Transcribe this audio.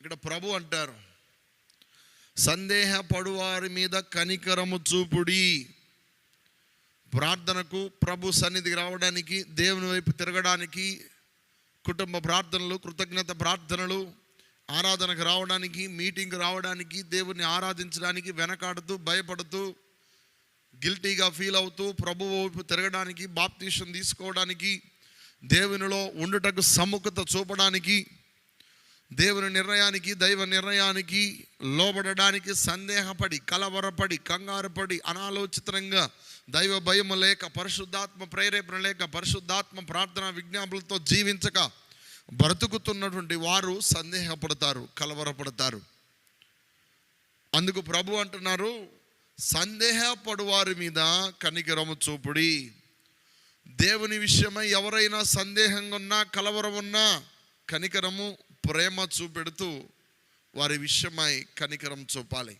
ఇక్కడ ప్రభు అంటారు సందేహపడు వారి మీద కనికరము చూపుడి. ప్రార్థనకు ప్రభు సన్నిధికి రావడానికి దేవుని వైపు తిరగడానికి కుటుంబ ప్రార్థనలు కృతజ్ఞత ప్రార్థనలు ఆరాధనకు రావడానికి మీటింగ్కి రావడానికి దేవుని ఆరాధించడానికి వెనకాడుతూ భయపడుతూ గిల్టీగా ఫీల్ అవుతూ ప్రభు వైపు తిరగడానికి బాప్తీషన్ తీసుకోవడానికి దేవునిలో ఉండుటకు సముఖత చూపడానికి దేవుని నిర్ణయానికి దైవ నిర్ణయానికి లోబడడానికి సందేహపడి కలవరపడి కంగారుపడి అనాలోచితంగా దైవ భయము లేక పరిశుద్ధాత్మ ప్రేరేపణ లేక పరిశుద్ధాత్మ ప్రార్థన విజ్ఞాపులతో జీవించక బ్రతుకుతున్నటువంటి వారు సందేహపడతారు కలవరపడతారు. అందుకు ప్రభు అంటున్నారు సందేహపడు వారి మీద కనికరము చూపుడి. దేవుని విషయమై ఎవరైనా సందేహంగా ఉన్నా కలవరం ఉన్నా కనికరము ప్రేమ చూపెడుతూ వారి విషయమై కనికరం చూపాలి.